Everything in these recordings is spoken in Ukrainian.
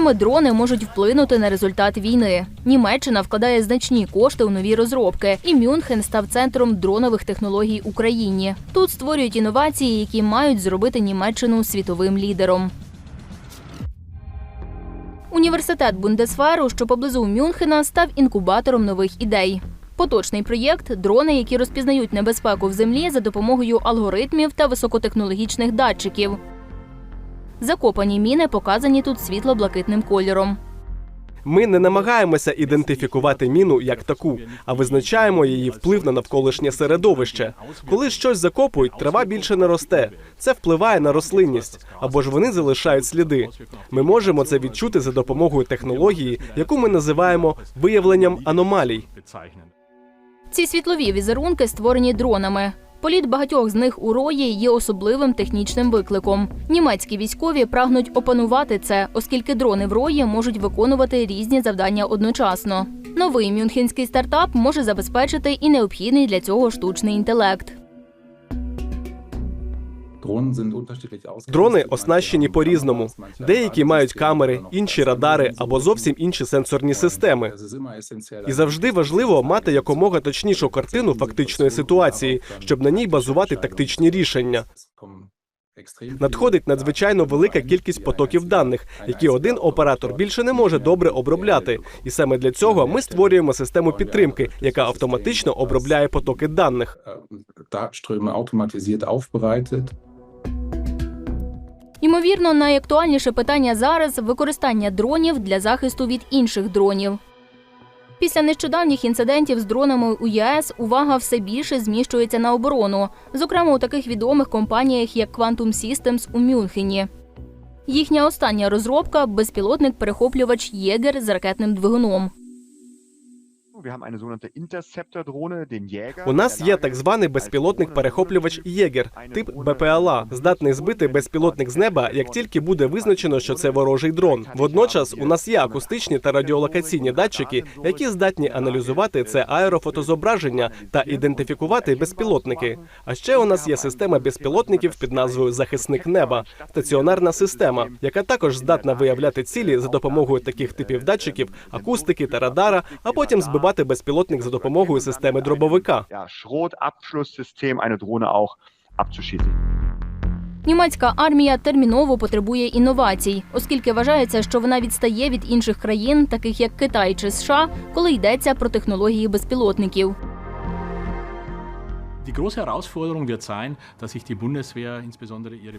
Саме дрони можуть вплинути на результат війни. Німеччина вкладає значні кошти у нові розробки, і Мюнхен став центром дронових технологій Україні. Тут створюють інновації, які мають зробити Німеччину світовим лідером. Університет Бундесферу, що поблизу Мюнхена, став інкубатором нових ідей. Поточний проєкт дрони, які розпізнають небезпеку в землі за допомогою алгоритмів та високотехнологічних датчиків. Закопані міни показані тут світло-блакитним кольором. Ми не намагаємося ідентифікувати міну як таку, а визначаємо її вплив на навколишнє середовище. Коли щось закопують, трава більше не росте. Це впливає на рослинність, або ж вони залишають сліди. Ми можемо це відчути за допомогою технології, яку ми називаємо виявленням аномалій. Ці світлові візерунки створені дронами. Політ багатьох з них у рої є особливим технічним викликом. Німецькі військові прагнуть опанувати це, оскільки дрони в рої можуть виконувати різні завдання одночасно. Новий мюнхенський стартап може забезпечити і необхідний для цього штучний інтелект. Дрони оснащені по-різному. Деякі мають камери, інші радари або зовсім інші сенсорні системи. І завжди важливо мати якомога точнішу картину фактичної ситуації, щоб на ній базувати тактичні рішення. Надходить надзвичайно велика кількість потоків даних, які один оператор більше не може добре обробляти. І саме для цього ми створюємо систему підтримки, яка автоматично обробляє потоки даних. Ймовірно, найактуальніше питання зараз використання дронів для захисту від інших дронів. Після нещодавніх інцидентів з дронами у ЄС увага все більше зміщується на оборону, зокрема у таких відомих компаніях, як Quantum Systems у Мюнхені. Їхня остання розробка безпілотник-перехоплювач Єгер з ракетним двигуном. У нас є так званий безпілотник-перехоплювач Єгер, тип БПЛА, здатний збити безпілотник з неба, як тільки буде визначено, що це ворожий дрон. Водночас у нас є акустичні та радіолокаційні датчики, які здатні аналізувати це аерофотозображення та ідентифікувати безпілотники. А ще у нас є система безпілотників під назвою Захисник неба, стаціонарна система, яка також здатна виявляти цілі за допомогою таких типів датчиків, акустики та радара, а потім збивати безпілотник за допомогою системи дробовика. Німецька армія терміново потребує інновацій, оскільки вважається, що вона відстає від інших країн, таких як Китай чи США, коли йдеться про технології безпілотників.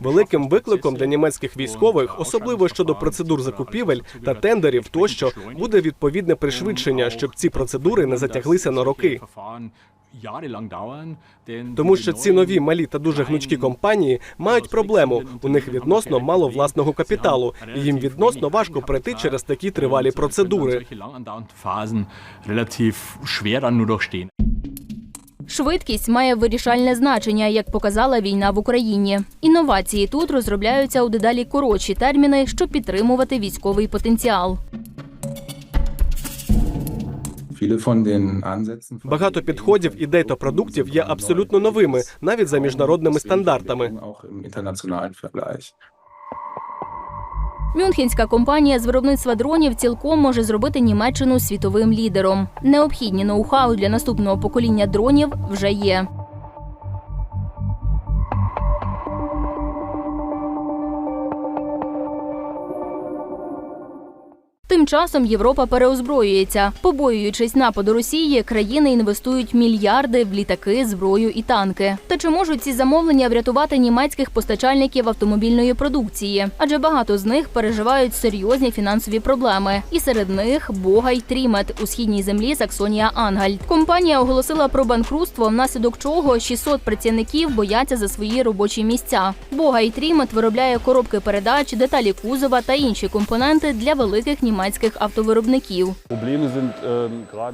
Великим викликом для німецьких військових, особливо щодо процедур закупівель та тендерів, тощо буде відповідне пришвидшення, щоб ці процедури не затяглися на роки. Тому що ці нові малі та дуже гнучкі компанії мають проблему. У них відносно мало власного капіталу, і їм відносно важко пройти через такі тривалі процедури. Швидкість має вирішальне значення, як показала війна в Україні. Інновації тут розробляються у дедалі коротші терміни, щоб підтримувати військовий потенціал. Багато підходів, ідей та продуктів є абсолютно новими, навіть за міжнародними стандартами. Мюнхенська компанія з виробництва дронів цілком може зробити Німеччину світовим лідером. Необхідні ноу-хау для наступного покоління дронів вже є. Тим часом Європа переозброюється. Побоюючись нападу Росії, країни інвестують мільярди в літаки, зброю і танки. Та чи можуть ці замовлення врятувати німецьких постачальників автомобільної продукції? Адже багато з них переживають серйозні фінансові проблеми. І серед них Бога й Трімет у східній землі Саксонія Ангальд. Компанія оголосила про банкрутство, внаслідок чого 600 працівників бояться за свої робочі місця. Бога й Трімет виробляє коробки передач, деталі кузова та інші компоненти для великих німецьких автовиробників.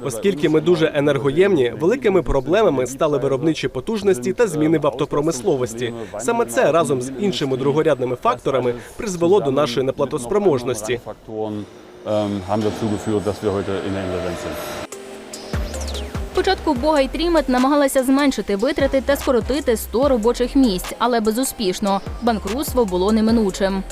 Оскільки ми дуже енергоємні, великими проблемами стали виробничі потужності та зміни в автопромисловості. Саме це разом з іншими другорядними факторами призвело до нашої неплатоспроможності. sind. Спочатку Бога й Трімет намагалася зменшити витрати та скоротити 100 робочих місць, але безуспішно. Банкрутство було неминучим.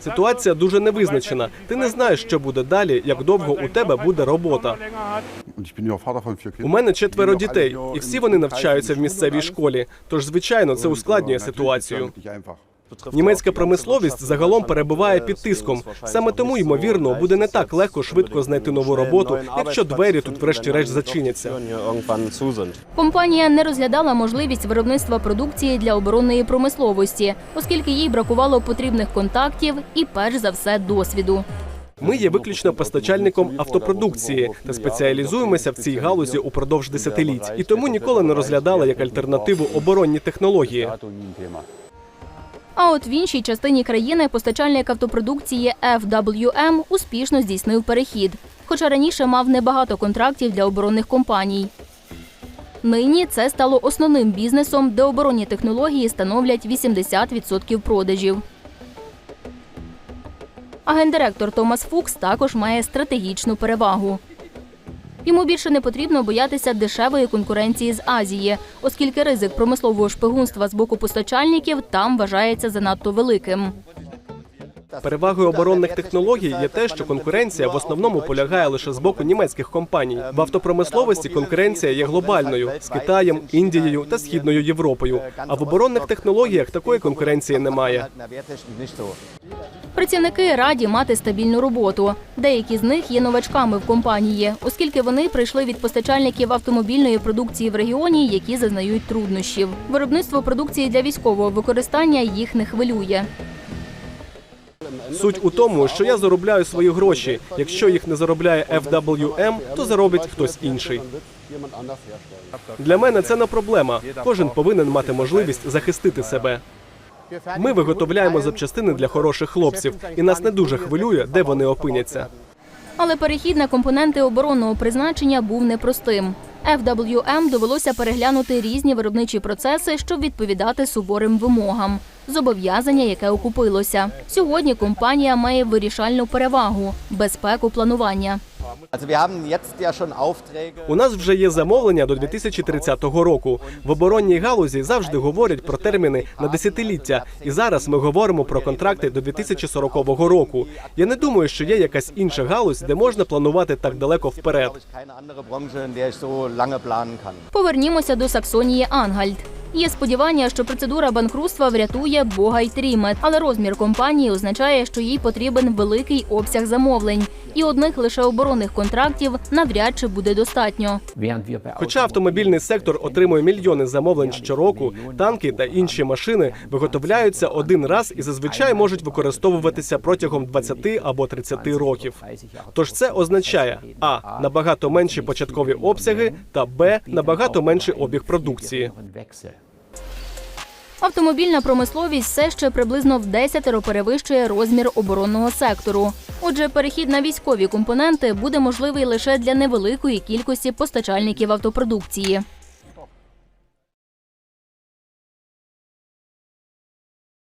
Ситуація дуже невизначена. Ти не знаєш, що буде далі, як довго у тебе буде робота. У мене четверо дітей, і всі вони навчаються в місцевій школі. Тож, звичайно, це ускладнює ситуацію. Німецька промисловість загалом перебуває під тиском. Саме тому, ймовірно, буде не так легко швидко знайти нову роботу, якщо двері тут врешті-решт зачиняться. Компанія не розглядала можливість виробництва продукції для оборонної промисловості, оскільки їй бракувало потрібних контактів і, перш за все, досвіду. Ми є виключно постачальником автопродукції та спеціалізуємося в цій галузі упродовж десятиліть, і тому ніколи не розглядали як альтернативу оборонні технології. А от в іншій частині країни постачальник автопродукції FWM успішно здійснив перехід, хоча раніше мав небагато контрактів для оборонних компаній. Нині це стало основним бізнесом, де оборонні технології становлять 80% продажів. А гендиректор Томас Фукс також має стратегічну перевагу. Йому більше не потрібно боятися дешевої конкуренції з Азії, оскільки ризик промислового шпигунства з боку постачальників там вважається занадто великим. Перевагою оборонних технологій є те, що конкуренція в основному полягає лише з боку німецьких компаній. В автопромисловості конкуренція є глобальною з Китаєм, Індією та Східною Європою. А в оборонних технологіях такої конкуренції немає. Працівники раді мати стабільну роботу. Деякі з них є новачками в компанії, оскільки вони прийшли від постачальників автомобільної продукції в регіоні, які зазнають труднощів. Виробництво продукції для військового використання їх не хвилює. Суть у тому, що я заробляю свої гроші. Якщо їх не заробляє FWM, то заробить хтось інший. Для мене це не проблема. Кожен повинен мати можливість захистити себе. Ми виготовляємо запчастини для хороших хлопців, і нас не дуже хвилює, де вони опиняться. Але перехід на компоненти оборонного призначення був непростим. FWM довелося переглянути різні виробничі процеси, щоб відповідати суворим вимогам. Зобов'язання, яке окупилося. Сьогодні компанія має вирішальну перевагу безпеку планування. У нас вже є замовлення до 2030 року. В оборонній галузі завжди говорять про терміни на десятиліття, і зараз ми говоримо про контракти до 2040 року. Я не думаю, що є якась інша галузь, де можна планувати так далеко вперед. Повернімося до Саксонії Ангальд. Є сподівання, що процедура банкрутства врятує Бога й Трімет, але розмір компанії означає, що їй потрібен великий обсяг замовлень, і одних лише оборонних контрактів навряд чи буде достатньо. Хоча автомобільний сектор отримує мільйони замовлень щороку, танки та інші машини виготовляються один раз і зазвичай можуть використовуватися протягом 20 або 30 років. Тож це означає а набагато менші початкові обсяги та б набагато менший обіг продукції. Автомобільна промисловість все ще приблизно в десятеро перевищує розмір оборонного сектору. Отже, перехід на військові компоненти буде можливий лише для невеликої кількості постачальників автопродукції.